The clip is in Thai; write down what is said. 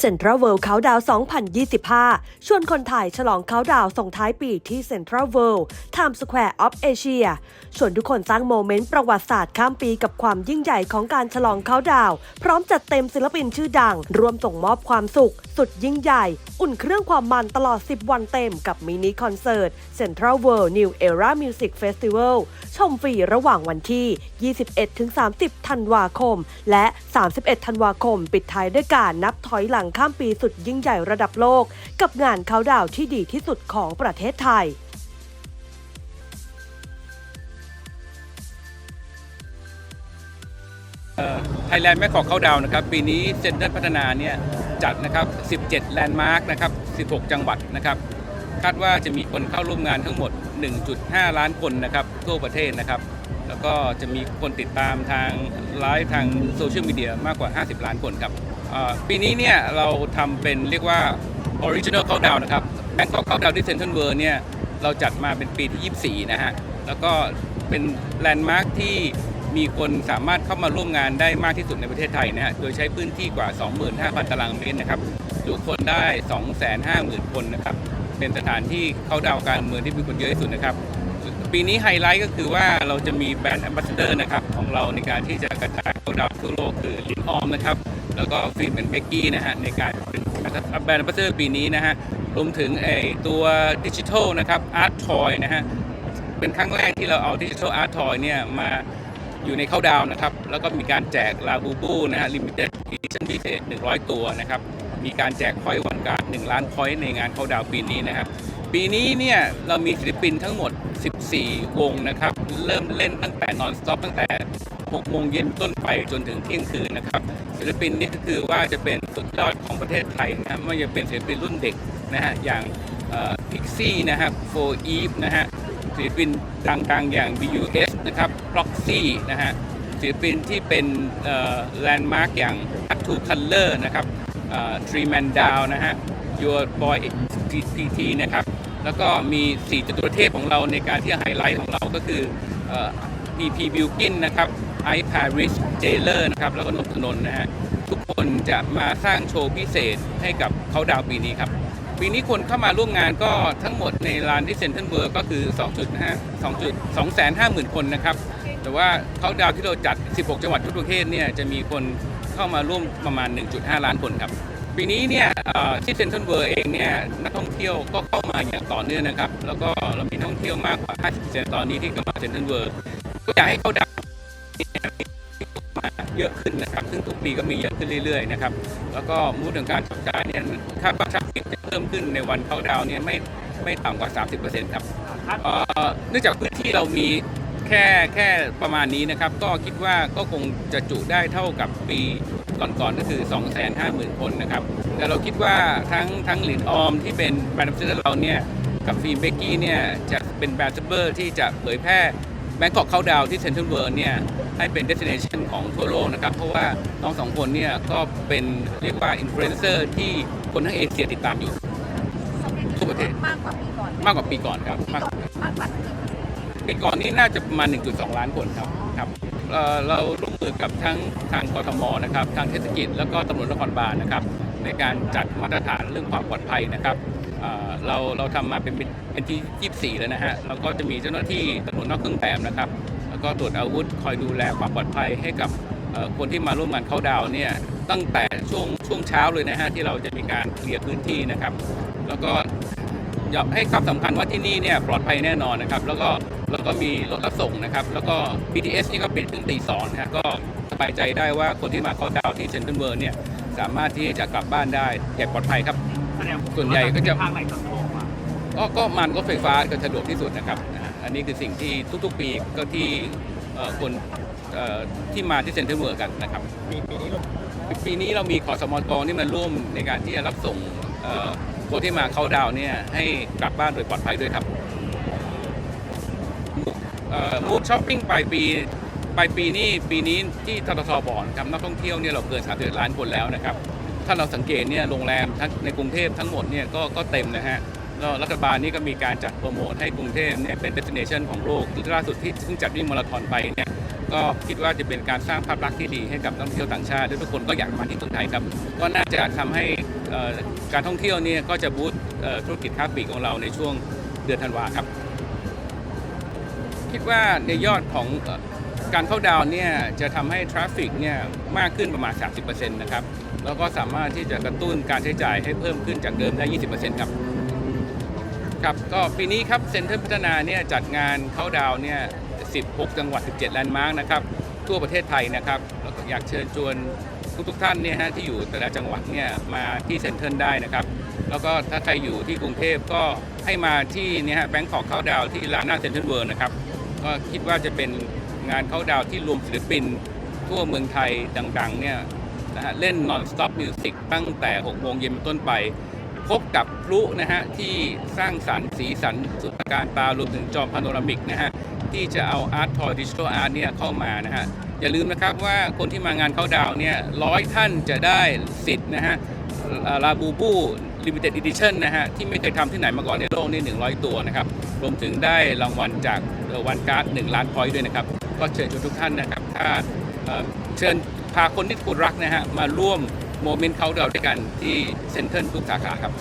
เซ็นทรัลเวิลด์เขาดาว 2025 ชวนคนไทยฉลองเขาดาวส่งท้ายปีที่เซ็นทรัลเวิลด์ไทม์สแควร์ออฟเอเชียชวนทุกคนสร้างโมเมนต์ประวัติศาสตร์ข้ามปีกับความยิ่งใหญ่ของการฉลองเขาดาว พร้อมจัดเต็มศิลปินชื่อดัง รวมส่งมอบความสุข สุดยิ่งใหญ่ อุ่นเครื่องความมันตลอด 10 วันเต็มกับมินิคอนเสิร์ต Central World New Era Music Festival ชมฟรีระหว่างวันที่ 21-30 ธันวาคม และ 31 ธันวาคม ปิดท้ายด้วยการนับถอยหลังข้ามปีสุดยิ่งใหญ่ระดับโลก กับงานเขาดาวที่ดีที่สุดของประเทศไทยไทยแลนด์แม่ขอเข้าดาวนะครับ ปีนี้เซ็นเตอร์พัฒนาเนี่ย จัดนะครับ 17 แลนด์มาร์คนะครับ 16 จังหวัดนะครับ คาดว่าจะมีคนเข้าร่วมงานทั้งหมด 1.5 ล้านคนนะครับทั่วประเทศนะครับ แล้วก็จะมีคนติดตามทางไลฟ์ทางโซเชียลมีเดียมากกว่า 50 ล้านคนครับปีนี้เนี่ยเราทำเป็นเรียกว่า Original Countdown นะครับ Bangkok Countdown ที่ Central World เนี่ยเราจัดมาเป็นปีที่ 24 นะฮะ แล้วก็เป็นแลนด์มาร์คที่ มีคนสามารถเข้ามาร่วมงานได้มากที่สุดในประเทศไทยนะฮะ โดยใช้พื้นที่กว่า 25,000 ตารางเมตรนะครับจุคนได้ 250,000 คนนะครับ เป็นสถานที่เข้าดาวน์การเมืองที่มีคนเยอะที่สุดนะครับ ปีนี้ไฮไลท์ก็คือว่าเราจะมีแบรนด์แอมบาสเดอร์นะครับของเราในการที่จะกระจายเข้าดาวน์ทั่วโลกคือลินออมนะครับ แล้วก็ฟิล์มเป็นเบกกี้นะฮะในการเป็นแบรนด์แอมบาสเดอร์ปีนี้นะฮะ รวมถึงไอตัวดิจิทัลนะครับอาร์ตทอยนะฮะ เป็นครั้งแรกที่เราเอาดิจิทัลอาร์ตทอยเนี่ยมา อยู่ในเข้าดาวนะครับ แล้วก็มีการแจกลาบูบูนะฮะลิมิเต็ดอีดิชั่นพิเศษ 100 ตัวนะครับ มีการแจกพอยต์วันการ์ด1ล้านพอยต์ในงานเข้าดาวปีนี้นะครับปีนี้เนี่ยเรามีศิลปินทั้งหมด 14 วงนะครับ เริ่มเล่นตั้งแต่นอนสต็อปตั้งแต่ 6 โมงเย็นต้นไปจนถึงเที่ยงคืนนะครับ ศิลปินนี่ก็คือว่าจะเป็นสุดยอดของประเทศไทยนะไม่ว่าจะเป็นศิลปินรุ่นเด็กนะฮะอย่างพิกซี่นะครับโฟอีฟนะฮะ ศิลปินดังๆ อย่าง BUS นะครับ Proxy นะฮะศิลปินที่เป็นแลนด์มาร์กอย่าง Up to Color นะครับทรีแมนดาวนะฮะ Your Boy TT นะครับ แล้วก็มี4จตุรเทพของเราในการที่ไฮไลท์ของเราก็คือ EP Bilkin นะครับ I Paris Jailer นะครับ แล้วก็นพนนท์นะฮะ ทุกคนจะมาสร้างโชว์พิเศษให้กับเขาดาวปีนี้ครับ ปีนี้คนเข้ามาร่วมงานก็ทั้งหมดในลานที่เซ็นทรัลเวิร์ก็คือ 2.5 2 250,000คนนะครับ แต่ว่าเขาดาวที่เราจัด 16 จังหวัดทั่วประเทศเนี่ยจะมีคนเข้ามาร่วมประมาณ 1.5 ล้านคนครับ ปีนี้เนี่ยที่เซ็นทรัลเวิร์เองเนี่ยนักท่องเที่ยวก็เข้ามาอย่างต่อเนื่องนะครับ แล้วก็เรามีนักท่องเที่ยวมากกว่า 50%ตอนนี้ที่เข้ามาเซ็นทรัลเวิร์ก็อยากให้เขาดาวน์เนี่ยมาเยอะขึ้นนะครับ ซึ่งทุกปีก็มีเยอะขึ้นเรื่อยๆนะครับ แล้วก็มูดของการจับจ่ายเนี่ยคาดว่าทราฟฟิกจะ พิ่มขึ้นในวันเข้าดาวน์เนี่ยไม่ไม่ต่ำกว่า 30%ครับเออเนื่องจากพื้นที่เรามีแค่แค่ประมาณนี้นะครับ ก็คิดว่าก็คงจะจุได้เท่ากับปีก่อนๆก็คือ 250,000 คนนะครับ แต่เราคิดว่าทั้งทั้งหลินออมที่เป็นแบรนด์เดอร์เราเนี่ย กับฟิล์มเบกกี้เนี่ยจะเป็นแบรนด์ซับเบอร์ที่จะเผยแพร่แบงกอกเข้าดาวที่เซ็นทรัลเวิร์เนี่ยให้เป็นเดส i เนชันของทั่วโลกนะครับ เพราะว่าน้องสองคนเนี่ยก็เป็นเรียกว่าอินฟลูเอนเซอร์ที่ คนทั้งเอเชียติดตามอยู่ ทั่วประเทศ มากกว่าปีก่อนมากกว่าปีก่อนครับมากมากกว่าปีก่อนนี้น่าจะประมาณ 1.2 ล้านคนครับครับเอ่อเราร่วมมือกับทั้งทางกทมนะครับ ทางเทศกิจแล้วก็ตำรวจนครบาลนะครับ ในการจัดมาตรฐานเรื่องความปลอดภัยนะครับเอ่อเราเราทำมาเป็นเป็นเป็นที่ 24 แล้วนะฮะเราก็จะมีเจ้าหน้าที่ตำรวจนอกเครื่องแบบนะครับ แล้วก็ตรวจอาวุธคอยดูแลความปลอดภัยให้กับเอ่อ คนที่มาร่วมงานเข้าดาวน์เนี่ยตั้งแต่ช่วงช่วงเช้าเลยนะฮะที่เราจะมีการเคลียร์พื้นที่นะครับ แล้วก็อยากให้ความสำคัญว่าที่นี่เนี่ยปลอดภัยแน่นอนนะครับ แล้วก็แล้วก็มีรถรับส่งนะครับ แล้วก็ BTS นี่ก็ปิดถึงตีสองนะฮะก็สบายใจได้ว่าคนที่มาเข้าดาวน์ที่เซ็นทรัลเวิร์เนี่ยสามารถที่จะกลับบ้านได้อย่างปลอดภัยครับ ส่วนใหญ่ก็จะ ทางไหนสะดวกกว่าก็ก็มันรถไฟฟ้าก็สะดวกที่สุดนะครับอ่าอันนี้คือสิ่งที่ทุกๆ ปีก็ที่เอ่อ คนเอ่อที่มาที่เซ็นทรัลเวิร์กันนะครับปีปีนี้ลงปีนี้เรามีขอสมกที่มาร่วมในการที่จะรับส่งเอ่อคนที่มาเข้าดาวน์เนี่ยให้กลับบ้านโดยปลอดภัยด้วยครับมูดช้อปปิ้งปลายปีปลายปีนี้ปีนี้ที่ทททบอกนะครับนักท่องเที่ยวเนี่ยเราเกิน31ล้านคนแล้วนะครับ ถ้าเราสังเกตเนี่ยโรงแรมทั้งในกรุงเทพทั้งหมดเนี่ยก็ก็เต็มนะฮะ แล้วรัฐบาลนี่ก็มีการจัดโปรโมทให้กรุงเทพเนี่ยเป็น destination ของโลกล่าสุดที่เพิ่งจัดวิ่งมาราธอนไปเนี่ยก็คิดว่าจะเป็นการสร้างภาพลักษณ์ที่ดีให้กับนักท่องเที่ยวต่างชาติและทุกคนก็อยากมาที่เมืองไทยครับก็น่าจะทำให้การท่องเที่ยวเนี่ยก็จะบูสต์ธุรกิจค้าปลีกของเราในช่วงเดือนธันวาครับ คิดว่าในยอดของการเข้าดาวน์เนี่ยจะทำให้ทราฟฟิกเนี่ยมากขึ้นประมาณ 30%นะครับแล้วก็สามารถที่จะกระตุ้นการใช้จ่ายให้เพิ่มขึ้นจากเดิมได้ 20%ครับ ครับก็ปีนี้ครับเซ็นเตอร์พัฒนาเนี่ยจัดงานเข้าดาวเนี่ย 16 จังหวัด 17 แลนด์มาร์กนะครับ ทั่วประเทศไทยนะครับแล้วก็อยากเชิญชวนทุกๆท่านเนี่ยฮะที่อยู่แต่ละจังหวัดเนี่ยมาที่เซ็นเตอร์ได้นะครับ แล้วก็ถ้าใครอยู่ที่กรุงเทพก็ให้มาที่เนี่ยฮะแบงคอกเข้าดาวที่ลานหน้าเซ็นทรัลเวิลด์นะครับ ก็คิดว่าจะเป็นงานเข้าดาวที่รวมศิลปิน ทั่วเมืองไทยดังๆเนี่ยนะฮะเล่น non-stop music ตั้งแต่ 6 โมงเย็นต้นไป พบกับพลุนะฮะที่สร้างสรรค์สีสันสุดตระการตารวมถึงจอพาโนรามิกนะฮะที่จะเอาอาร์ตทอยดิจิทัลอาร์ตเนี่ยเข้ามานะฮะอย่าลืมนะครับว่าคนที่มางานเข้าดาวเนี่ยร้อยท่านจะได้สิทธิ์นะฮะลาบูบูลิมิเต็ดอีดิชั่นนะฮะที่ไม่เคยทำที่ไหนมาก่อนในโลกนี่ 100 ตัวนะครับ รวมถึงได้รางวัลจากวันการ์ด 1 ล้านพอยต์ด้วยนะครับ ก็เชิญชวนทุกท่านนะครับ ถ้าเอ่อเชิญพาคนที่คุณรักนะฮะมาร่วม โมเมนต์เขาเดาวด้วยกันที่เซ็นทรัลทุกสาขาครับ